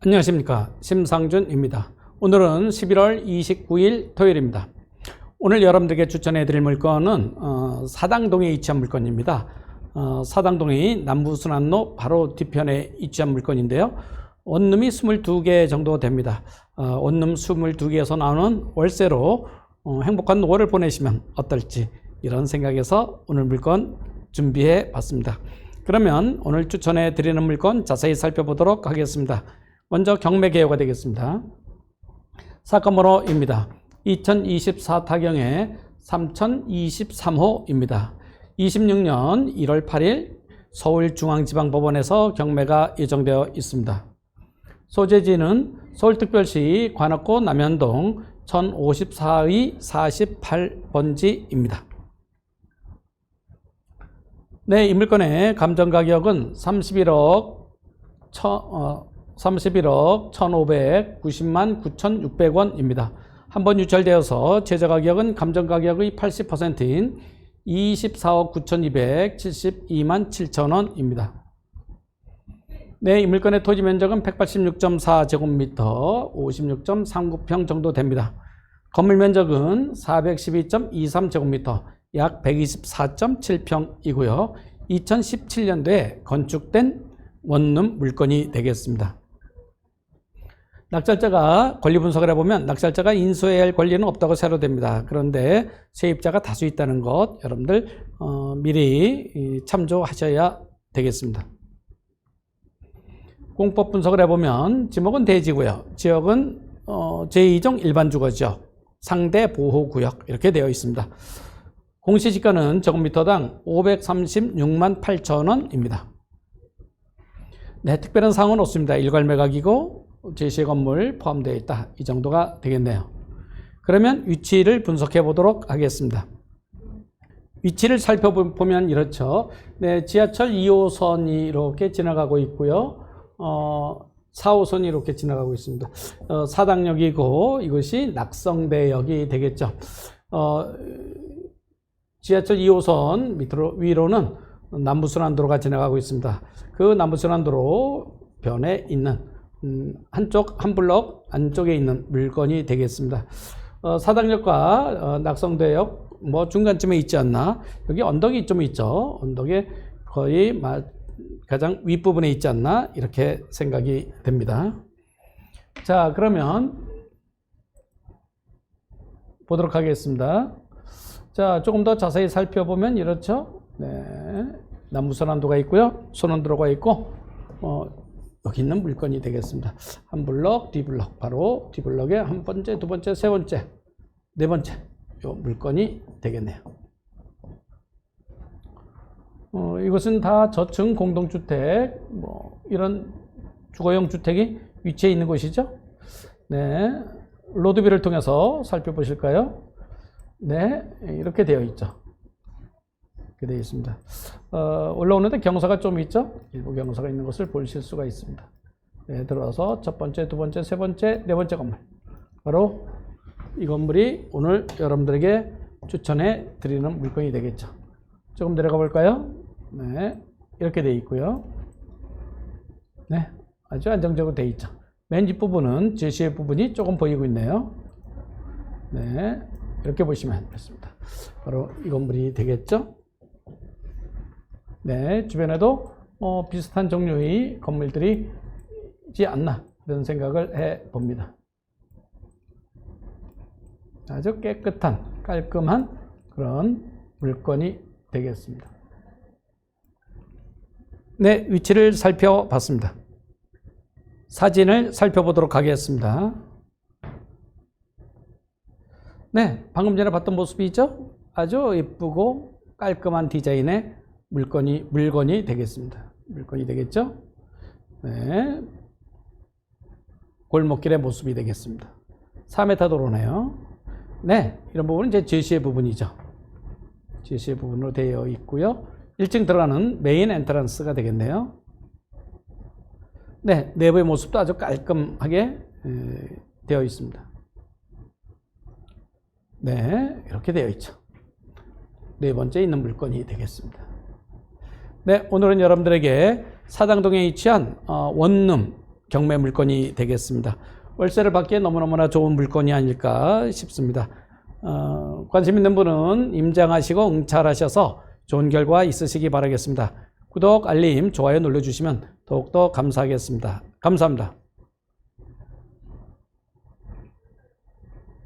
안녕하십니까 심상준입니다. 오늘은 11월 29일 토요일입니다. 오늘 여러분들에게 추천해 드릴 물건은 어, 사당동에 위치한 물건입니다. 어, 사당동이 남부순환로 바로 뒤편에 위치한 물건인데요. 원룸이 22개 정도 됩니다. 어, 원룸 22개에서 나오는 월세로 어, 행복한 노후를 보내시면 어떨지 이런 생각에서 오늘 물건 준비해 봤습니다. 그러면 오늘 추천해 드리는 물건 자세히 살펴보도록 하겠습니다. 먼저 경매 개요가 되겠습니다. 사건 번호입니다. 2024 타경의 3023호입니다. 26년 1월 8일 서울중앙지방법원에서 경매가 예정되어 있습니다. 소재지는 서울특별시 관악구 남현동 1054의 48번지입니다. 네, 이 물건의 감정 가격은 31억 천, 어, 31억 1,590만 9,600원입니다. 한 번 유찰되어서 최저 가격은 감정 가격의 80%인 24억 9,272만 7천원입니다. 네, 이 물건의 토지 면적은 186.4제곱미터, 56.39평 정도 됩니다. 건물 면적은 412.23제곱미터, 약 124.7평이고요. 2017년도에 건축된 원룸 물건이 되겠습니다. 낙찰자가 권리 분석을 해보면 낙찰자가 인수해야 할 권리는 없다고 세로됩니다. 그런데 세입자가 다수 있다는 것 여러분들 어, 미리 참조하셔야 되겠습니다. 공법 분석을 해보면 지목은 대지고요. 지역은 어, 제2종 일반 주거지역, 상대 보호구역 이렇게 되어 있습니다. 공시지가는 제곱미터당 536만 8천 원입니다. 네, 특별한 사항은 없습니다. 일괄 매각이고 제시 건물 포함되어 있다. 이 정도가 되겠네요. 그러면 위치를 분석해 보도록 하겠습니다. 위치를 살펴보면 이렇죠. 네, 지하철 2호선이 이렇게 지나가고 있고요. 어, 4호선이 이렇게 지나가고 있습니다. 어, 사당역이고 이것이 낙성대역이 되겠죠. 어, 지하철 2호선 밑으로 위로는 남부순환도로가 지나가고 있습니다. 그 남부순환도로 변에 있는 음, 한쪽 한 블럭 안쪽에 있는 물건이 되겠습니다. 어, 사당역과 어, 낙성대역 뭐 중간쯤에 있지 않나? 여기 언덕이 좀 있죠. 언덕에 거의 마, 가장 윗부분에 있지 않나? 이렇게 생각이 됩니다. 자, 그러면 보도록 하겠습니다. 자, 조금 더 자세히 살펴보면 이렇죠. 네. 남부선안도가 있고요. 선원도로가 있고, 어, 여기 있는 물건이 되겠습니다. 한 블럭, 뒤 블럭, 바로 뒤 블럭에 한 번째, 두 번째, 세 번째, 네 번째, 요 물건이 되겠네요. 어, 이것은 다 저층 공동주택, 뭐, 이런 주거용 주택이 위치해 있는 곳이죠. 네. 로드뷰를 통해서 살펴보실까요? 네. 이렇게 되어 있죠. 이렇게 되어 있습니다. 어, 올라오는데 경사가 좀 있죠? 일부 경사가 있는 것을 보실 수가 있습니다. 네, 들어와서 첫 번째, 두 번째, 세 번째, 네 번째 건물. 바로 이 건물이 오늘 여러분들에게 추천해 드리는 물건이 되겠죠. 조금 내려가 볼까요? 네, 이렇게 되어 있고요. 네, 아주 안정적으로 되어 있죠. 맨 뒷부분은 제시의 부분이 조금 보이고 있네요. 네, 이렇게 보시면 됐습니다. 바로 이 건물이 되겠죠. 네, 주변에도 어, 비슷한 종류의 건물들이 있지 않나 이런 생각을 해 봅니다. 아주 깨끗한 깔끔한 그런 물건이 되겠습니다. 네, 위치를 살펴봤습니다. 사진을 살펴보도록 하겠습니다. 네, 방금 전에 봤던 모습이 있죠? 아주 예쁘고 깔끔한 디자인의 물건이, 물건이 되겠습니다. 물건이 되겠죠? 네. 골목길의 모습이 되겠습니다. 4m 도로네요. 네, 이런 부분은 이제 제시의 부분이죠. 제시의 부분으로 되어 있고요. 1층 들어가는 메인 엔트런스가 되겠네요. 네, 내부의 모습도 아주 깔끔하게 되어 있습니다. 네, 이렇게 되어 있죠. 네 번째 있는 물건이 되겠습니다. 네, 오늘은 여러분들에게 사당동에 위치한 어, 원룸 경매 물건이 되겠습니다. 월세를 받기에 너무너무나 좋은 물건이 아닐까 싶습니다. 어, 관심 있는 분은 임장하시고 응찰하셔서 좋은 결과 있으시기 바라겠습니다. 구독, 알림, 좋아요 눌러주시면 더욱더 감사하겠습니다. 감사합니다.